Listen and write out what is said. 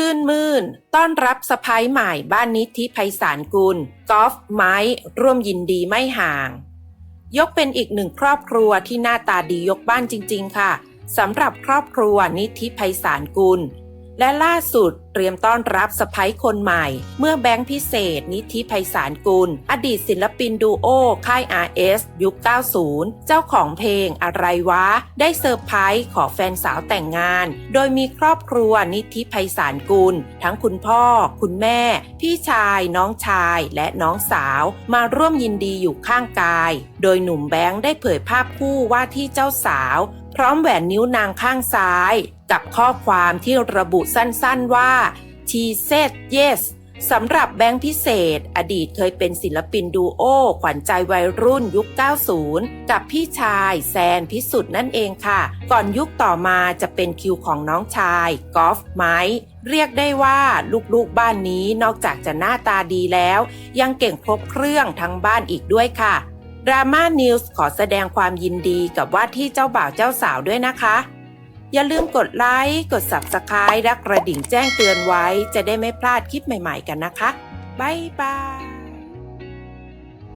ชื่นมื่น ต้อนรับสะพ้ายใหม่บ้านนิธิไพศาลกุลกอล์ฟไม้ร่วมยินดีไม่ห่าง ยกเป็นอีกหนึ่งครอบครัวที่หน้าตาดียกบ้านจริง ๆ ค่ะสำหรับครอบครัวนิธิไพศาลกุล และล่าสุดเตรียมต้อนรับสะพ้ยคนใหม่ เมื่อแบงค์พิเศษ นิธิไพศาลกุล อดีตศิลปินดูโอ ค่าย RS ยุค 90 เจ้าของเพลงอะไรวะ ได้เซอร์ไพรส์ขอแฟนสาวแต่งงาน โดยมีครอบครัวนิธิไพศาลกุล ทั้งคุณพ่อ คุณแม่ พี่ชาย น้องชาย และน้องสาว มาร่วมยินดีอยู่ข้างกาย โดยหนุ่มแบงค์ได้เผยภาพคู่ว่าที่เจ้าสาว พร้อมแหวนนิ้วนางข้างซ้าย กับข้อความที่ระบุสั้นๆว่า she said yes สำหรับแบงค์พิเศษ อดีตเคยเป็นศิลปินดูโอ ขวัญใจวัยรุ่นยุค 90 กับพี่ชายแซนพิสุทธิ์นั่นเองค่ะ ก่อนยุคต่อมาจะเป็นคิวของน้องชายกอล์ฟไมค์เรียกได้ว่าลูกๆบ้านนี้นอกจากจะหน้าตาดีแล้ว ยังเก่งครบเครื่องทั้งบ้านอีกด้วยค่ะ ดราม่านิวส์ขอแสดงความยินดีกับว่าที่เจ้าบ่าวเจ้าสาวด้วยนะคะ อย่าลืมกดไลค์กด Subscribe และกระดิ่งแจ้งเตือนไว้ จะได้ไม่พลาดคลิปใหม่ๆกันนะคะ บ๊ายบาย